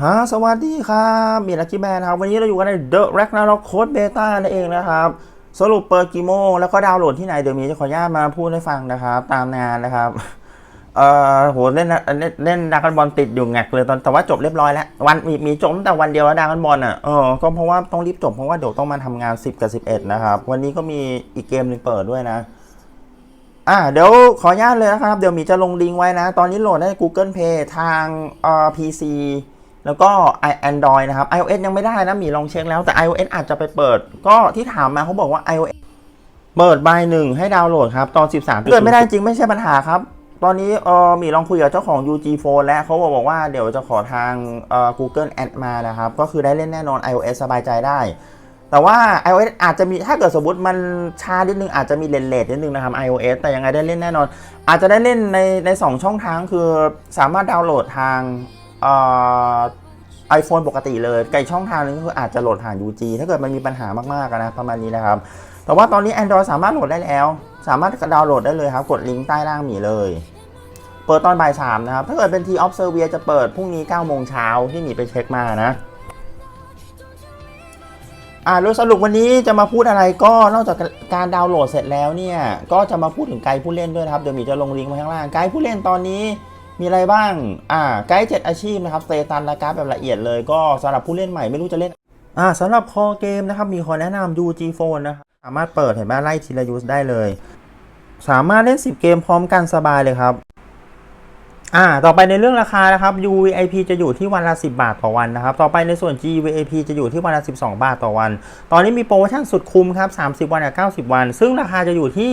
ฮะสวัสดีครับมีลัคกี้แบร์นครับ วันนี้เราอยู่กันใน The Ragnarok Code Beta นั่นเองนะครับ สรุปเปิดกี่โมงแล้วก็ดาวน์โหลดที่ไหน เดี๋ยวมีจะขออนุญาตมาพูดให้ฟังนะครับ ตามงานนะครับ เอ่อโหเล่นเล่นเล่นดากันบอลติดอยู่แงกเลยตอนแต่ว่าจบเรียบร้อยแล้ว วันมีมีจบแต่วันเดียวแล้วดากันบอลอะเออก็เพราะว่าต้องรีบจบเพราะว่าเดี๋ยวต้องมาทำงาน 10 กับ 11 นะครับ วันนี้ก็มีอีกเกมหนึ่งเปิดด้วยนะอ่าเดี๋ยวขออนุญาตเลยนะครับ เดี๋ยวมีจะลงลิงก์ไว้นะ ตอนนี้โหลดได้ Google Play ทางเอ่อ PC แล้วก็ Android นะครับ iOS ยังไม่ได้นะ มีลองเช็คแล้วแต่ iOS อาจจะไปเปิด ก็ที่ถามมาเขาบอกว่า iOS เปิดใบหนึ่งให้ดาวน์โหลดครับ ตอน 13เกิดไม่ได้จริงไม่ใช่ปัญหาครับ ตอนนี้เออมีลองคุยกับเจ้าของ UG Phone แล้วเขาบอกว่าเดี๋ยวจะขอทางเอ่อ Google Ad มานะครับ ก็คือได้เล่นแน่นอน iOS สบายใจได้ แต่ว่า iOS อาจจะมีถ้าเกิดสมมติมันช้านิดนึงอาจจะมีเลนเลทนิดนึงนะครับ iOS แต่ยังไงได้เล่นแน่นอน อาจจะได้เล่นในในสองช่องทางคือสามารถดาวน์โหลดทางเอ่อ iPhone ปกติเลยไกลช่องทางนึงก็คืออาจจะโหลดผ่าน UG ถ้าเกิดมันมีปัญหามากๆนะประมาณนี้นะครับ แต่ว่าตอนนี้ Android สามารถโหลดได้แล้ว สามารถดาวน์โหลดได้เลยครับ กดลิงก์ใต้ล่างหมีเลย เปิดตอนบ่ายสามนะครับ ถ้าเกิดเป็น T Observer จะเปิดพรุ่งนี้9โมงเช้าที่หมีไปเช็คมานะอ่าโดยสรุปวันนี้จะมาพูดอะไรก็นอกจากการดาวน์โหลดเสร็จแล้วเนี่ย ก็จะมาพูดถึงไกด์ผู้เล่นด้วยครับ เดี๋ยวหมีจะลงลิงก์ไว้ข้างล่างไกด์ผู้เล่นตอนนี้ มีอะไรบ้าง อ่า ไกด์เจ็ดอาชีพนะครับสเตตันและการแบบละเอียดเลย ก็สำหรับผู้เล่นใหม่ไม่รู้จะเล่น อ่าสำหรับคอเกมนะครับ มีขอแนะนำ UG Phone นะครับ สามารถเปิดเห็นไหมไล่ทีละยูสได้เลย สามารถเล่น 10 เกมพร้อมกันสบายเลยครับ อ่า ต่อไปในเรื่องราคานะครับ UVIP จะอยู่ที่วันละ 10 บาทต่อวันนะครับ ต่อไปในส่วน GVIP จะอยู่ที่วันละ 12 บาทต่อวัน ตอนนี้มีโปรโมชั่นสุดคุ้มครับ 30 วันกับ90 วัน ซึ่งราคาจะอยู่ที่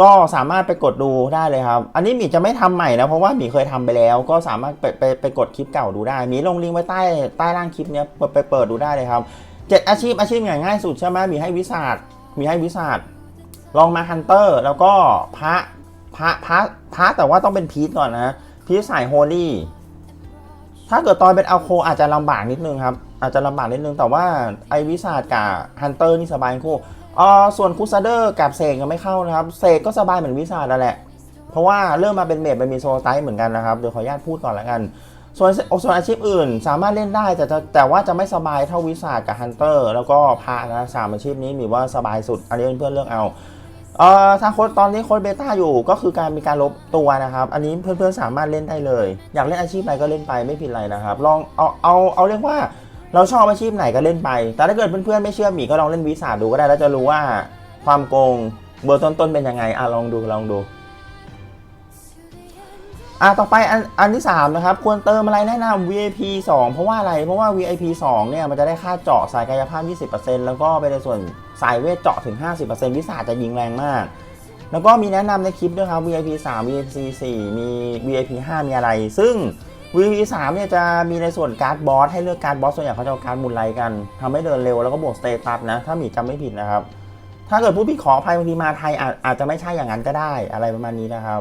ก็สามารถไปกดดูได้เลยครับ อันนี้หมีจะไม่ทำใหม่นะเพราะว่าหมีเคยทำไปแล้ว ก็สามารถไปไปไปกดคลิปเก่าดูได้หมีลงลิงก์ไว้ใต้ใต้ล่างคลิปเนี้ยไปไปเปิดดูได้เลยครับเจ็ดอาชีพอาชีพอย่างง่ายสุดใช่ไหมมีให้วิสาดมีให้วิสาดลองมาฮันเตอร์แล้วก็พระพระพระพระแต่ว่าต้องเป็นพีทก่อนนะพีทสายโฮลี่ถ้าเกิดตอนเป็นอัลโคอาจจะลำบากนิดนึงครับอาจจะลำบากนิดนึงแต่ว่าไอวิสาดกับฮันเตอร์นี่สบายคู่ อ่าส่วนคูซาเดอร์กับเสกยังไม่เข้านะครับเสกก็สบายเหมือนวิสาดนั่นแหละ เพราะว่าเริ่มมาเป็นเมดเป็นมีโซลไตเหมือนกันนะครับเดี๋ยวขออนุญาตพูดก่อนละกัน ส่วนส่วนอาชีพอื่นสามารถเล่นได้แต่แต่ว่าจะไม่สบายเท่าวิสาดกับฮันเตอร์แล้วก็พานะสามอาชีพนี้มีว่าสบายสุดอันนี้เพื่อนเลือกเอาเอ่อถ้าโค้ดตอนนี้โค้ดเบต้าอยู่ก็คือการมีการลบตัวนะครับ อันนี้เพื่อนๆสามารถเล่นได้เลย อยากเล่นอาชีพไหนก็เล่นไปไม่ผิดอะไรนะครับ ลองเอาเอาเอาเรียกว่า เราชอบอาชีพไหนก็เล่นไป แต่ถ้าเกิดเพื่อนๆไม่เชื่อหมีก็ลองเล่นวิสาดูก็ได้แล้วจะรู้ว่าความโกงเบอร์ต้นๆเป็นยังไงอะลองดูลองดูอะต่อไปอันอันที่ 3 นะครับ ควรเติมอะไรแนะนำ VIP 2 เพราะว่าอะไร เพราะว่า VIP 2 เนี่ย มันจะได้ค่าเจาะสายกายภาพ 20%แล้วก็ไปในส่วนสายเวทเจาะถึง 50%วิสาจะยิงแรงมาก แล้วก็มีแนะนำในคลิปด้วยครับ VIP 3 VIP 4 มี VIP 5 มีอะไร ซึ่ง VIP 3เนี่ยจะมีในส่วนการ์ดบอสให้เลือกการ์ดบอสส่วนใหญ่เขาจะเอาการ์ดมูลไลกันทำให้เดินเร็วแล้วก็บวกสเตตัสนะ ถ้ามีจำไม่ผิดนะครับ ถ้าเกิดผู้ผิดขออภัยบางทีมาไทยอาจจะไม่ใช่อย่างนั้นก็ได้อะไรประมาณนี้นะครับ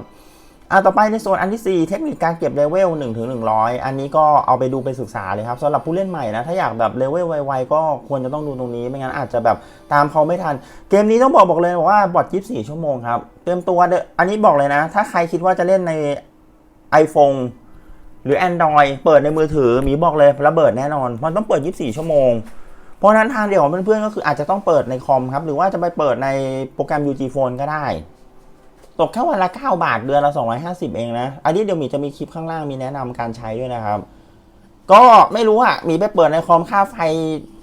อะต่อไปในส่วนอันที่ 4 เทคนิคการเก็บเลเวล1ถึง100 อันนี้ก็เอาไปดูไปศึกษาเลยครับสำหรับผู้เล่นใหม่นะ ถ้าอยากแบบเลเวลไวๆ ก็ควรจะต้องดูตรงนี้ ไม่งั้นอาจจะแบบตามเขาไม่ทัน เกมนี้ต้องบอกบอกเลยว่าบอท24 ชั่วโมงครับ เตรียมตัวเด้ออันนี้บอกเลยนะ ถ้าใครคิดว่าจะเล่นใน iPhone หรือ Android เปิดในมือถือมีบอกเลยระเบิดแน่นอน มันต้องเปิด 24 ชั่วโมง เพราะนั้นทางเดียวของเพื่อนๆก็คืออาจจะต้องเปิดในคอมครับ หรือว่าจะไปเปิดในโปรแกรม UG Phone ก็ได้ ตกแค่วันละ 9 บาทเดือนละ 250 เองนะ อันนี้เดี๋ยวมีจะมีคลิปข้างล่างมีแนะนำการใช้ด้วยนะครับ ก็ไม่รู้อะมีไปเปิดในคอมค่าไฟ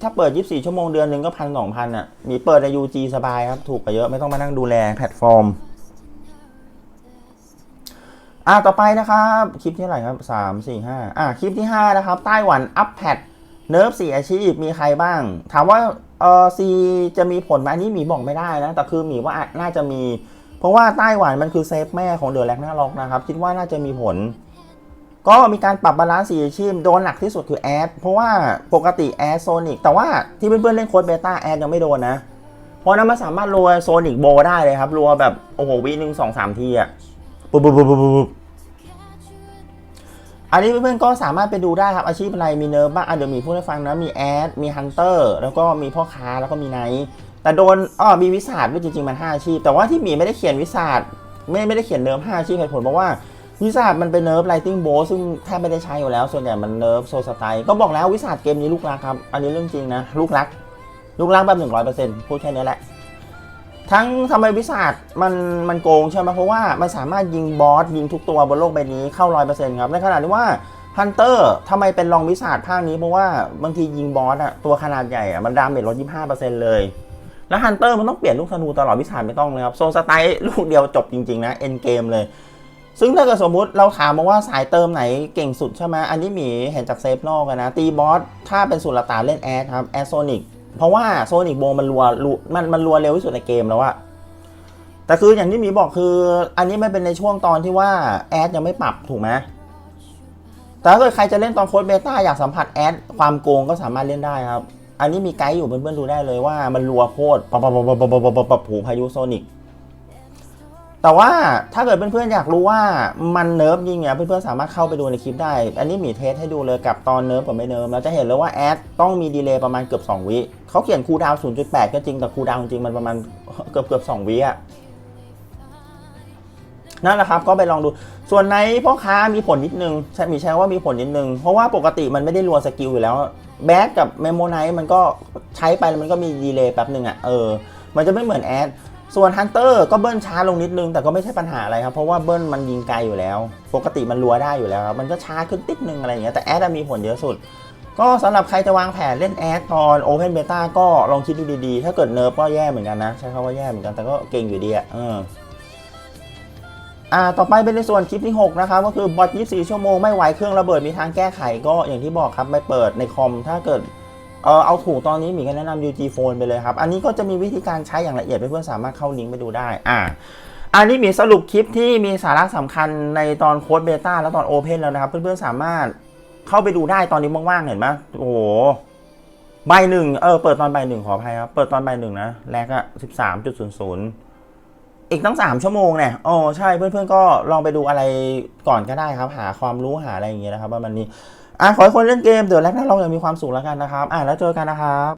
ถ้าเปิด 24 ชั่วโมงเดือนหนึ่งก็พันสองพันอะมีเปิดใน UG สบายครับ ถูกกว่าเยอะไม่ต้องมานั่งดูแลแพลตฟอร์ม อะต่อไปนะครับคลิปที่เท่าไรครับสามสี่ห้าอะคลิปที่ห้านะครับไต้หวันอัพแพดเนิร์ฟสี่อาชีพมีใครบ้าง ถามว่าเออซีจะมีผลไหมนนี้หมีบอกไม่ได้นะแต่คือหมีว่าน่าจะมี เพราะว่าไต้หวันมันคือเซฟแม่ของเดอะแลกหน้าล็อกนะครับ คิดว่าน่าจะมีผล ก็มีการปรับบาลานซ์สี่อาชีพโดนหนักที่สุดคือแอดเพราะว่าปกติแอดโซนิกแต่ว่าที่เพื่อนๆเล่นโค้ดเบต้าแอดยังไม่โดนนะเพราะนั้นมันสามารถรัวโซนิกโบได้เลยครับรัวแบบโอ้โหวิหนึ่งสองสามทีอะปุ๊บปุ๊บปุ๊บปุ๊บ อันนี้เพื่อนๆก็สามารถไปดูได้ครับอาชีพอะไรมีเนิร์ฟบ้างอะเดี๋ยวมีพูดให้ฟังนะมีแอดมีฮันเตอร์แล้วก็มีพ่อค้าแล้วก็มีไนท์แต่โดนอ้อมีวิสาดด้วยจริงๆมัน5อาชีพ แต่ว่าที่มีไม่ได้เขียนวิสาดไม่ไม่ได้เขียนเนิร์ฟ5อาชีพเหตุผลเพราะว่าวิสาดมันเป็นเนิร์ฟไลติงโบซึ่งแทบไม่ได้ใช้อยู่แล้ว ส่วนใหญ่มันเนิร์ฟโซสไตล์ก็บอกแล้ววิสาดเกมนี้ลูกรักครับอันนี้เรื่องจริงนะลูกรัก ลูกรักแบบ100%พูดแค่นี้แหละ ทั้งทำไมวิสาดมันมันโกงใช่ไหมเพราะว่ามันสามารถยิงบอสยิงทุกตัวบนโลกใบนี้เข้า100%ครับในขณะที่ว่าฮันเตอร์ทำไมเป็นรองวิสาดภาคนี้เพราะว่าบางทียิงบอสอะตัวขนาดใหญ่อะมันดาเมจลด25%เปอร์เซ็นต์เลย แล้วฮันเตอร์มันต้องเปลี่ยนลูกธนูตลอดวิสาดไม่ต้องเลยครับโซสไตล์ลูกเดียวจบจริง ๆ นะเอ็นเกมเลย ซึ่งถ้าเกิดสมมุติเราถามมาว่าสายเติมไหนเก่งสุดใช่ไหมอันนี้หมีเห็นจากเซฟนอกนนะตีบอสถ้าเป็นสุลต่านเล่นแอดครับแอดโซนิก เพราะว่าโซนิกโบมันรัวมันมันรัวเร็วที่สุดในเกมแล้วอะแต่คืออย่างที่มีบอกคือ อันนี้ไม่เป็นในช่วงตอนที่ว่าแอดยังไม่ปรับถูกไหมแต่ถ้าเกิดใครจะเล่นตอนโค้ดเบต้าอยากสัมผัสแอดความโกงก็สามารถเล่นได้ครับ อันนี้มีไกด์อยู่เพื่อนๆดูได้เลยว่ามันรัวโคตรปับปับปับปับปับปับปับหูพายุโซนิก แต่ว่าถ้าเกิดเพื่อนๆอยากรู้ว่ามันเนิร์ฟยิงเนี่ยเพื่อนๆสามารถเข้าไปดูในคลิปได้ อันนี้มีเทสให้ดูเลยกับตอนเนิร์ฟกับไม่เนิร์ฟแล้วจะเห็นเลยว่าแอดต้องมีดีเลย์ประมาณเกือบ 2 วิเขาเขียนคูดาวน์0.8 ก็จริงแต่คูดาวจริงมันประมาณเกือบเกือบ2วิอะนั่นแหละครับก็ไปลองดู ส่วนในพ่อค้ามีผลนิดนึงใช่มีใช้ว่ามีผลนิดนึง เพราะว่าปกติมันไม่ได้รัวสกิลอยู่แล้วแบดกับเมโมไนท์มันก็ใช้ไปแล้วมันก็มีดีเลย์แป๊บหนึ่งอะเออมันจะไม่เหมือนแอด ส่วนฮันเตอร์ก็เบิ้ลช้าลงนิดนึงแต่ก็ไม่ใช่ปัญหาอะไรครับ เพราะว่าเบิ้ลมันยิงไกลอยู่แล้ว ปกติมันรัวได้อยู่แล้วครับมันก็ช้าขึ้นติดนึงอะไรอย่างเงี้ยแต่แอดมีผลเยอะสุด ก็สำหรับใครจะวางแผนเล่นแอดตอน Open Beta ก็ลองคิดดูดีๆ ถ้าเกิดเนิร์ฟก็แย่เหมือนกันนะ ใช้คำว่าแย่เหมือนกันแต่ก็เก่งอยู่ดีอะ่ะเอออ่าต่อไปเป็นในส่วนคลิปที่ 6 นะครับ ก็คือบอท24 ชั่วโมงไม่ไหวเครื่องระเบิดมีทางแก้ไขก็อย่างที่บอกครับไม่เปิดในคอม ถ้าเกิด เออเอาถูกตอนนี้หมีก็แนะนำ UG Phone ไปเลยครับ อันนี้ก็จะมีวิธีการใช้อย่างละเอียดเพื่อนๆสามารถเข้าลิงก์ไปดูได้ อ่า อันนี้มีสรุปคลิปที่มีสาระสำคัญในตอนโค้ดเบต้าและตอนโอเพนแล้วนะครับ เพื่อนๆสามารถเข้าไปดูได้ตอนนี้ว่างๆเห็นไหมโอ้โหใบหนึ่งเออเปิดตอนใบหนึ่งขออภัยครับ เปิดตอนใบหนึ่งนะแรกอะสิบสามจุดศูนย์ศูนย์อีกตั้งสามชั่วโมงเนี่ยโอ้ใช่เพื่อนๆก็ลองไปดูอะไรก่อนก็ได้ครับ หาความรู้หาอะไรอย่างเงี้ยนะครับว่ามันนี้ อะขอให้คนเล่นเกมเดี๋ยวแรกน่าลองอย่างมีความสุขแล้วกันนะครับ อะแล้วเจอกันนะครับ